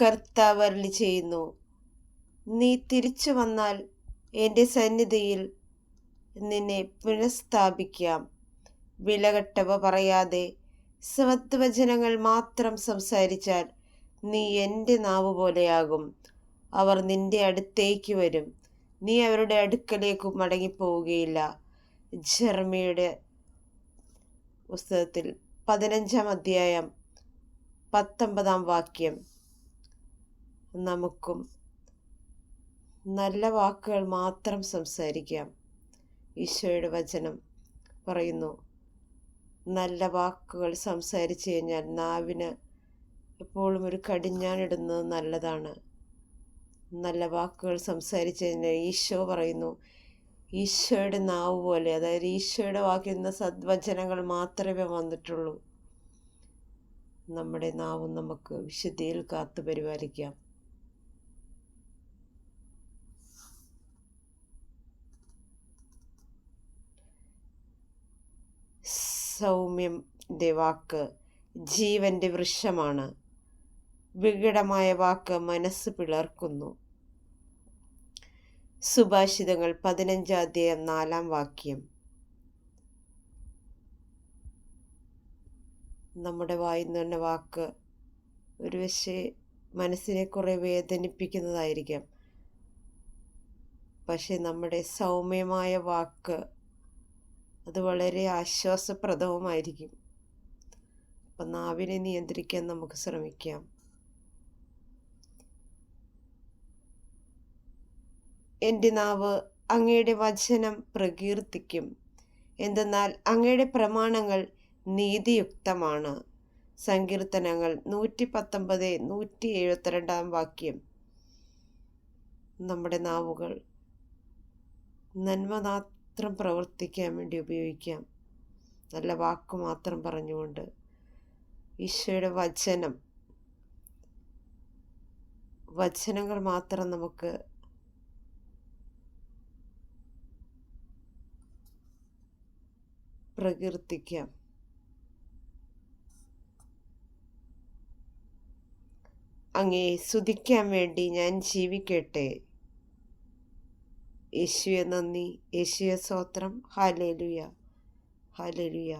കർത്താവ് അരളി ചെയ്യുന്നു. നീ തിരിച്ചു വന്നാൽ എന്റെ സന്നിധിയിൽ നിന്നെ പുനഃസ്ഥാപിക്കാം. വിലകെട്ടവ പറയാതെ സത്വചനങ്ങൾ മാത്രം സംസാരിച്ചാൽ നീ എന്റെ നാവ് പോലെയാകും. അവർ നിന്റെ അടുത്തേക്ക് വരും. നീ അവരുടെ അടുക്കലേക്ക് മടങ്ങിപ്പോവുകയില്ല. ജർമ്മയുടെ പുസ്തകത്തിൽ പതിനഞ്ചാം അധ്യായം പത്തൊമ്പതാം വാക്യം. നമുക്കും നല്ല വാക്കുകൾ മാത്രം സംസാരിക്കാം. ഈശോയുടെ വചനം പറയുന്നു നല്ല വാക്കുകൾ സംസാരിച്ചു കഴിഞ്ഞാൽ നാവിന് എപ്പോഴും ഒരു കടിഞ്ഞാണിടുന്നത് നല്ലതാണ്. നല്ല വാക്കുകൾ സംസാരിച്ചു കഴിഞ്ഞാൽ ഈശോ പറയുന്നു ഈശോയുടെ നാവ് പോലെ അതായത് ഈശോയുടെ വാക്കിൽ നിന്ന് സദ്വചനങ്ങൾ മാത്രമേ വന്നിട്ടുള്ളൂ. നമ്മുടെ നാവും നമുക്ക് വിശുദ്ധിയിൽ കാത്തു പരിപാലിക്കാം. സൗമ്യന്റെ വാക്ക് ജീവന്റെ വൃക്ഷമാണ്. വികടമായ വാക്ക് മനസ്സ് പിളർക്കുന്നു. സുഭാഷിതങ്ങൾ പതിനഞ്ചാം അധ്യായം നാലാം വാക്യം. നമ്മുടെ വായുന്ന വാക്ക് ഒരു പക്ഷേ മനസ്സിനെ കുറെ വേദനിപ്പിക്കുന്നതായിരിക്കാം. പക്ഷെ നമ്മുടെ സൗമ്യമായ വാക്ക് അത് വളരെ ആശ്വാസപ്രദവുമായിരിക്കും. അപ്പം നാവിനെ നിയന്ത്രിക്കാൻ നമുക്ക് ശ്രമിക്കാം. എന്റെ നാവ് അങ്ങയുടെ വചനം പ്രകീർത്തിക്കും. എന്തെന്നാൽ അങ്ങയുടെ പ്രമാണങ്ങൾ നീതിയുക്തമാണ്. സങ്കീർത്തനങ്ങൾ നൂറ്റി പത്തൊമ്പത് നൂറ്റി എഴുപത്തിരണ്ടാം വാക്യം. നമ്മുടെ നാവുകൾ നന്മ മാത്രം പ്രവർത്തിക്കാൻ വേണ്ടി ഉപയോഗിക്കാം. നല്ല വാക്ക് മാത്രം പറഞ്ഞുകൊണ്ട് ഈശോയുടെ വചനം വചനങ്ങൾ മാത്രം നമുക്ക് പ്രകീർത്തിക്കാം. അങ്ങേ സ്തുതിക്കാൻ വേണ്ടി ഞാൻ ജീവിക്കട്ടെ. യേശുവെ നന്ദി. യേശുവെ സ്തോത്രം. Hallelujah hallelujah